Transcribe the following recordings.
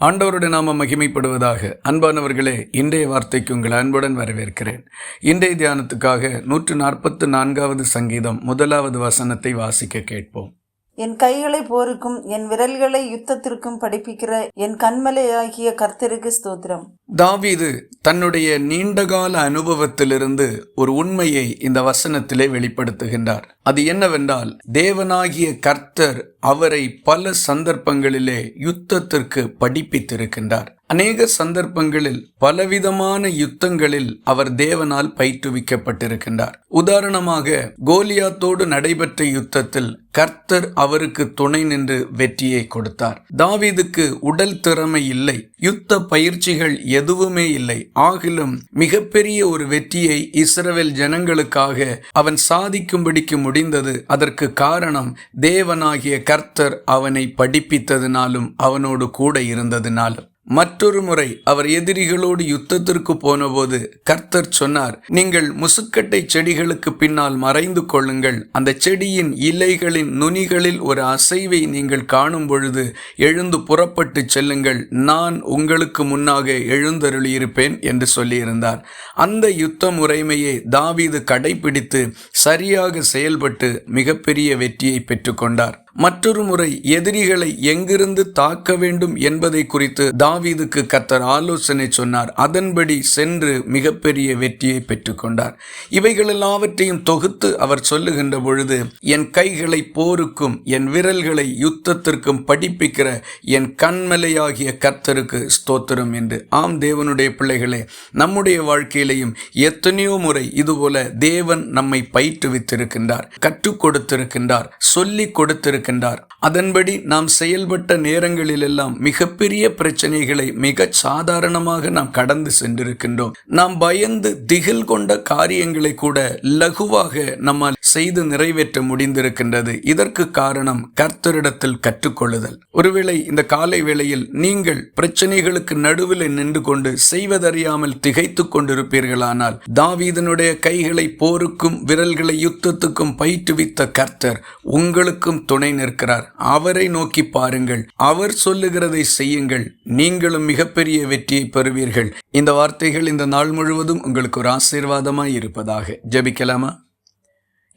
ஆண்டவருடைய நாம மகிமைப்படுவதாக. அன்பானவர்களே இன்றைய வார்த்தைக்கு உங்கள் அன்புடன் வரவேற்கிறேன். இன்றைய தியானத்துக்காக நூற்று நாற்பத்து நான்காவது சங்கீதம் முதலாவது வசனத்தை வாசிக்க கேட்போம். என் கைகளை போருக்கும் என் விரல்களை யுத்தத்திற்கும் படிப்பிக்கிற என் கண்மலையாகிய கர்த்தருக்கு ஸ்தோத்திரம். தாவீது தன்னுடைய நீண்டகால அனுபவத்திலிருந்து ஒரு உண்மையை இந்த வசனத்திலே வெளிப்படுத்துகின்றார். அது என்னவென்றால் தேவனாகிய கர்த்தர் அவரை பல சந்தர்ப்பங்களிலே யுத்தத்திற்கு படிப்பித்திருக்கின்றார். அநேக சந்தர்ப்பங்களில் பலவிதமான யுத்தங்களில் அவர் தேவனால் பயிற்றுவிக்கப்பட்டிருக்கின்றார். உதாரணமாக கோலியாத்தோடு நடைபெற்ற யுத்தத்தில் கர்த்தர் அவருக்கு துணை நின்று வெற்றியை கொடுத்தார். தாவீதுக்கு உடல் திறமை இல்லை யுத்த பயிற்சிகள் எதுவுமே இல்லை. ஆகிலும் மிகப்பெரிய ஒரு வெற்றியை இஸ்ரவேல் ஜனங்களுக்காக அவன் சாதிக்கும்படிக்கு முடிந்தது அதற்கு காரணம் தேவனாகிய கர்த்தர் அவனை படிப்பித்ததினாலும் அவனோடு கூட இருந்ததினாலும். மற்றொரு முறை அவர் எதிரிகளோடு யுத்தத்திற்கு போனபோது கர்த்தர் சொன்னார் நீங்கள் முசுக்கட்டை செடிகளுக்கு பின்னால் மறைந்து கொள்ளுங்கள். அந்த செடியின் இலைகளின் நுனிகளில் ஒரு அசைவை நீங்கள் காணும் பொழுது எழுந்து புறப்பட்டு செல்லுங்கள். நான் உங்களுக்கு முன்னாக எழுந்தருளியிருப்பேன் என்று சொல்லியிருந்தார். அந்த யுத்த முறைமையை தாவீது கடைபிடித்து சரியாக செயல்பட்டு மிகப்பெரிய வெற்றியை பெற்றுக்கொண்டார். மற்றொரு முறை எதிரிகளை எங்கிருந்து தாக்க வேண்டும் என்பதை குறித்து தாவீதுக்கு கத்தர் ஆலோசனை சொன்னார். அதன்படி சென்று மிகப்பெரிய வெற்றியை பெற்றுக்கொண்டார். இவைகள் எல்லாவற்றையும் தொகுத்து அவர் சொல்லுகின்ற பொழுது என் கைகளை போருக்கும் என் விரல்களை யுத்தத்திற்கும் படிப்பிக்கிற என் கண்மலையாகிய கத்தருக்கு ஸ்தோத்திரம் என்று. ஆம் தேவனுடைய பிள்ளைகளே நம்முடைய வாழ்க்கையிலையும் எத்தனையோ முறை இதுபோல தேவன் நம்மை பயிற்றுவித்திருக்கின்றார் கற்றுக் கொடுத்திருக்கின்றார் சொல்லிக் கொடுத்திருக்கின்றார். இருக்கின்றார் அதன்படி நாம் செயல்பட்ட நேரங்களிலெல்லாம் மிகப்பெரிய பிரச்சனைகளை மிக சாதாரணமாக நாம் கடந்து சென்றிருக்கின்றோம். நாம் பயந்து திகில் கொண்ட காரியங்களை கூட லகுவாக நம்மால் செய்து நிறைவேற்ற முடிந்திருக்கின்றது. இதற்கு காரணம் கர்த்தரிடத்தில் கற்றுக்கொள்ளுதல். ஒருவேளை இந்த காலை வேளையில் நீங்கள் பிரச்சனைகளுக்கு நடுவில் நின்று கொண்டு செய்வதறியாமல் திகைத்துக் கொண்டிருப்பீர்களானால் தாவீதனுடைய கைகளை போருக்கும் விரல்களை யுத்தத்துக்கும் பயிற்றுவித்த கர்த்தர் உங்களுக்கும் துணை நிற்கிறார். அவரை நோக்கி பாருங்கள். அவர் சொல்லுகிறதை செய்யுங்கள். நீங்களும் மிகப்பெரிய வெற்றியை பெறுவீர்கள். இந்த வார்த்தைகள் இந்த நாள் முழுவதும் உங்களுக்கு ஒரு ஆசீர்வாதமாய் இருப்பதாக. ஜெபிக்கலாமா?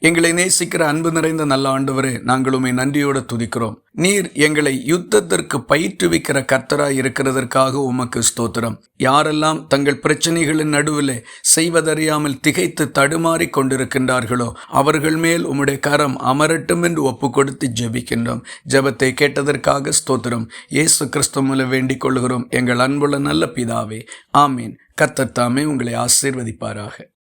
எங்களை நேசிக்கிற அன்பு நிறைந்த நல்ல ஆண்டவரே நாங்கள் உண்மை நன்றியோடு துதிக்கிறோம். நீர் எங்களை யுத்தத்திற்கு பயிற்றுவிக்கிற கர்த்தராய் இருக்கிறதற்காக உமக்கு ஸ்தோத்திரம். யாரெல்லாம் தங்கள் பிரச்சனைகளின் நடுவில் செய்வதறியாமல் திகைத்து தடுமாறி கொண்டிருக்கின்றார்களோ அவர்கள் மேல் உம்முடைய கரம் அமரட்டும் என்று ஒப்பு கொடுத்து ஜெபிக்கின்றோம். ஜெபத்தை கேட்டதற்காக ஸ்தோத்திரம். இயேசு கிறிஸ்து வேண்டிக் கொள்கிறோம். எங்கள் அன்புள்ள நல்ல பிதாவே ஆமீன். கத்தத்தாமே தாமே உங்களை ஆசீர்வதிப்பாராக.